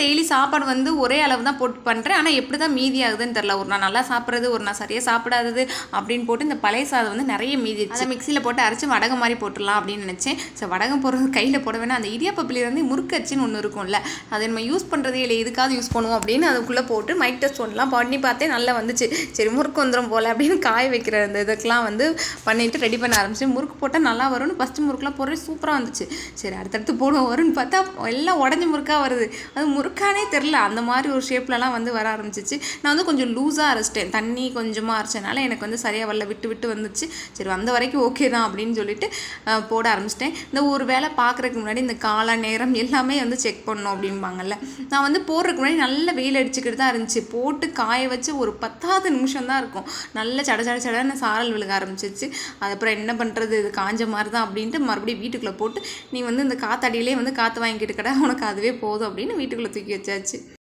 Daily சாப்பாடு வந்து ஒரே அளவு தான் போட்டு பண்ணுறேன் ஆனால் எப்படி தான் மீதி ஆகுதுன்னு தெரில ஒரு நான் நல்லா சாப்பிட்றது ஒரு நான் சரியாக சாப்பிடாதது அப்படின்னு போட்டு இந்த பழைய சாதம் வந்து நிறைய மீதி அதை மிக்சியில் போட்டு அரைச்சி வடகம் மாதிரி போட்டுடலாம் அப்படின்னு நினச்சேன். ஸோ வடகம் போடுறது கையில் போட வேணாம். அந்த இடியாப்பப்பிலே வந்து முறுக்கச்சின்னு ஒன்று இருக்கும்ல அதை நம்ம யூஸ் பண்ணுறதே இல்லை எதுக்காவது யூஸ் பண்ணுவோம் அப்படின்னு அதுக்குள்ளே போட்டு மைக் டெஸ்ட் ஒன்றுலாம் பண்ணி பார்த்தே நல்லா வந்துச்சு. சரி முறுக்கு வந்துடும் போல் அப்படின்னு காய வைக்கிற அந்த இதுக்கெலாம் வந்து பண்ணிவிட்டு ரெடி பண்ண ஆரம்பிச்சு முறுக்கு போட்டால் நல்லா வரும்னு ஃபஸ்ட்டு முறுக்குலாம் போடுறது சூப்பராக வந்துச்சு. சரி அடுத்தடுத்து போடுவோம். வரும்னு பார்த்தா எல்லாம் உடஞ்ச முறுக்காக வருது. அது முறுக்கானே தெரில அந்த மாதிரி ஒரு ஷேப்லலாம் வந்து வர ஆரம்பிச்சிச்சு. நான் வந்து கொஞ்சம் லூஸாக அரைச்சிட்டேன். தண்ணி கொஞ்சமாக அரைச்சனால எனக்கு வந்து சரியாக வரல. விட்டு விட்டு வந்துச்சு. சரி வந்த வரைக்கும் ஓகே தான் அப்படின்னு சொல்லிட்டு போட ஆரம்பிச்சிட்டேன். இந்த ஒரு வேளை பார்க்குறதுக்கு முன்னாடி இந்த கால நேரம் எல்லாமே வந்து செக் பண்ணோம் அப்படிம்பாங்கல்ல. நான் வந்து போடுறதுக்கு முன்னாடி நல்ல வெயில் அடிச்சுக்கிட்டு தான் இருந்துச்சு. போட்டு காய வச்சு ஒரு பத்தாவது நிமிஷம் தான் இருக்கும். நல்ல சட சட சடன்னு சாரல் விழுக ஆரம்பிச்சிச்சு. அதுக்கப்புறம் என்ன பண்ணுறது இது காஞ்ச மாதிரி தான் அப்படின்ட்டு மறுபடியும் வீட்டுக்குள்ளே போட்டு நீ வந்து இந்த காத்தாடியிலே வந்து காற்று வாங்கிட்டு கடை உனக்கு அதுவே போதும் அப்படின்னு வீட்டுக்குள்ளே వృత్తికి వచ్చి